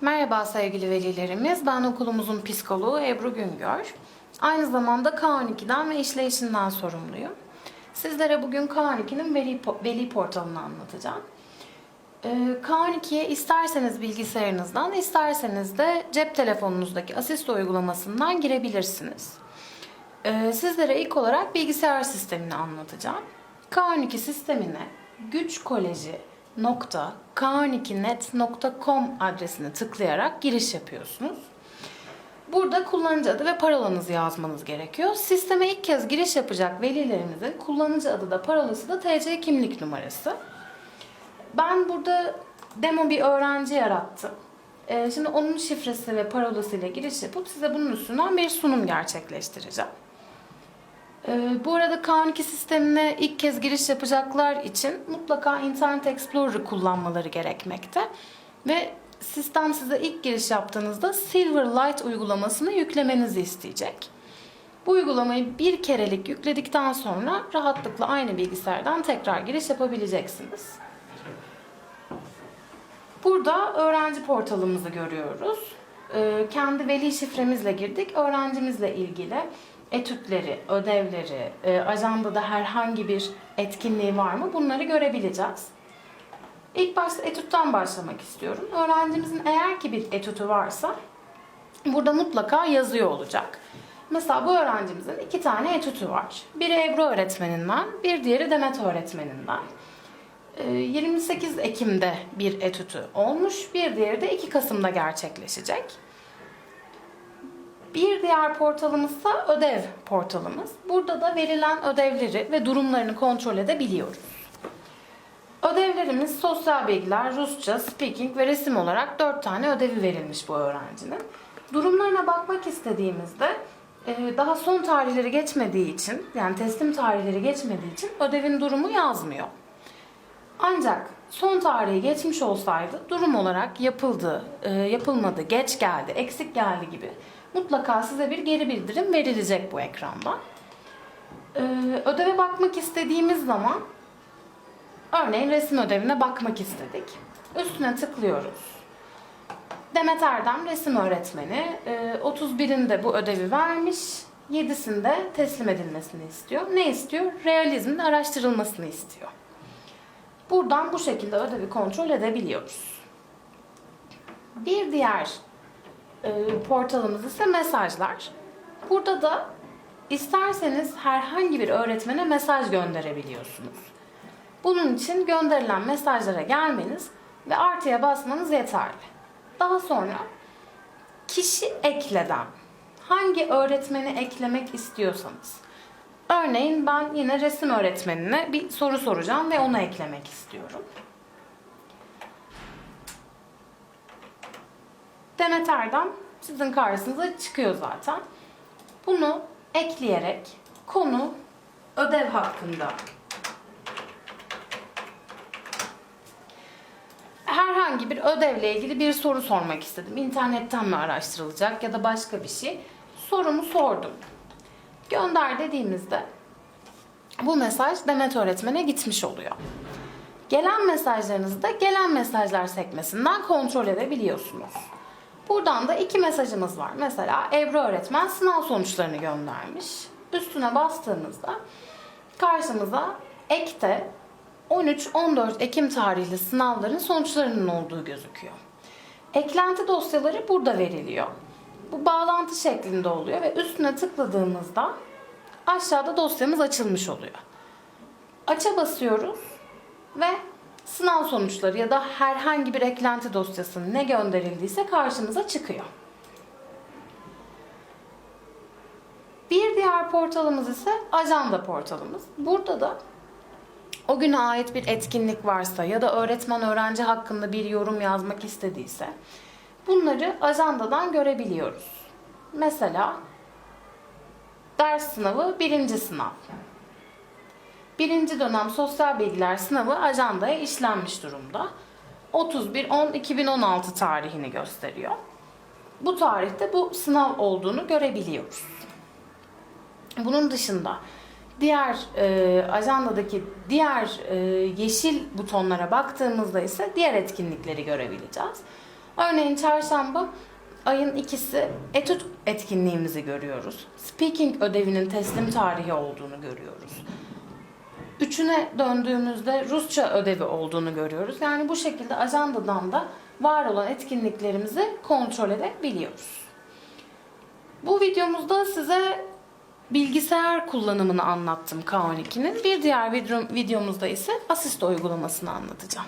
Merhaba sevgili velilerimiz. Ben okulumuzun psikoloğu Ebru Güngör. Aynı zamanda K12'den ve işleyişinden sorumluyum. Sizlere bugün K12'nin veli, veli portalını anlatacağım. Ee, K12'ye isterseniz bilgisayarınızdan, isterseniz de cep telefonunuzdaki asist uygulamasından girebilirsiniz. Ee, Sizlere ilk olarak bilgisayar sistemini anlatacağım. K12 sistemine güç koleji k12net.com adresine tıklayarak giriş yapıyorsunuz. Burada kullanıcı adı ve parolanızı yazmanız gerekiyor. Sisteme ilk kez giriş yapacak velilerimizin kullanıcı adı da parolası da TC kimlik numarası. Ben burada demo bir öğrenci yarattım. Ee, Şimdi onun şifresi ve parolasıyla giriş yapıp size bunun üstünden bir sunum gerçekleştireceğim. Ee, Bu arada K12 sistemine ilk kez giriş yapacaklar için mutlaka Internet Explorer'ı kullanmaları gerekmekte. Ve sistem size ilk giriş yaptığınızda Silverlight uygulamasını yüklemenizi isteyecek. Bu uygulamayı bir kerelik yükledikten sonra rahatlıkla aynı bilgisayardan tekrar giriş yapabileceksiniz. Burada öğrenci portalımızı görüyoruz. Ee, Kendi veli şifremizle girdik. Öğrencimizle ilgili etütleri, ödevleri, e, ajandada herhangi bir etkinliği var mı bunları görebileceğiz. İlk başta etütten başlamak istiyorum. Öğrencimizin eğer ki bir etütü varsa burada mutlaka yazıyor olacak. Mesela bu öğrencimizin iki tane etütü var. Biri Ebru öğretmeninden, bir diğeri Demet öğretmeninden. Ee, 28 Ekim'de bir etütü olmuş, bir diğeri de 2 Kasım'da gerçekleşecek. Bir diğer portalımız ise ödev portalımız. Burada da verilen ödevleri ve durumlarını kontrol edebiliyoruz. Ödevlerimiz sosyal bilgiler, Rusça, speaking ve resim olarak 4 tane ödevi verilmiş bu öğrencinin. Durumlarına bakmak istediğimizde e, daha son tarihleri geçmediği için yani teslim tarihleri geçmediği için ödevin durumu yazmıyor. Ancak son tarihi geçmiş olsaydı durum olarak yapıldı, e, yapılmadı, geç geldi, eksik geldi gibi mutlaka size bir geri bildirim verilecek bu ekranda. E, ödeve bakmak istediğimiz zaman örneğin resim ödevine bakmak istedik. Üstüne tıklıyoruz. Demet Erdem resim öğretmeni e, 31'inde bu ödevi vermiş. 7'sinde teslim edilmesini istiyor. Ne istiyor? Realizmin araştırılmasını istiyor. Buradan bu şekilde ödevi kontrol edebiliyoruz. Bir diğer e, portalımız ise mesajlar. Burada da isterseniz herhangi bir öğretmene mesaj gönderebiliyorsunuz. Bunun için gönderilen mesajlara gelmeniz ve artıya basmanız yeterli. Daha sonra kişi ekleden hangi öğretmeni eklemek istiyorsanız Örneğin ben yine resim öğretmenine bir soru soracağım ve onu eklemek istiyorum. Demet Erdem sizin karşınıza çıkıyor zaten. Bunu ekleyerek konu ödev hakkında herhangi bir ödevle ilgili bir soru sormak istedim. İnternetten mi araştırılacak ya da başka bir şey. Sorumu sordum. Gönder dediğimizde bu mesaj Demet öğretmene gitmiş oluyor. Gelen mesajlarınızı da gelen mesajlar sekmesinden kontrol edebiliyorsunuz. Buradan da iki mesajımız var. Mesela Ebru öğretmen sınav sonuçlarını göndermiş. Üstüne bastığımızda karşımıza ekte 13-14 Ekim tarihli sınavların sonuçlarının olduğu gözüküyor. Eklenti dosyaları burada veriliyor. Bu bağlantı şeklinde oluyor ve üstüne tıkladığımızda aşağıda dosyamız açılmış oluyor. Aça basıyoruz ve sınav sonuçları ya da herhangi bir eklenti dosyasının ne gönderildiyse karşımıza çıkıyor. Bir diğer portalımız ise ajanda portalımız. Burada da o güne ait bir etkinlik varsa ya da öğretmen öğrenci hakkında bir yorum yazmak istediyse bunları ajandadan görebiliyoruz. Mesela ders sınavı birinci sınav. Birinci dönem sosyal bilgiler sınavı ajandaya işlenmiş durumda. 31-10-2016 tarihini gösteriyor. Bu tarihte bu sınav olduğunu görebiliyoruz. Bunun dışında diğer e, ajandadaki diğer e, yeşil butonlara baktığımızda ise diğer etkinlikleri görebileceğiz. Örneğin çarşamba ayın ikisi etüt etkinliğimizi görüyoruz. Speaking ödevinin teslim tarihi olduğunu görüyoruz. Üçüne döndüğümüzde Rusça ödevi olduğunu görüyoruz. Yani bu şekilde ajandadan da var olan etkinliklerimizi kontrol edebiliyoruz. Bu videomuzda size bilgisayar kullanımını anlattım K12'nin. Bir diğer video- videomuzda ise asist uygulamasını anlatacağım.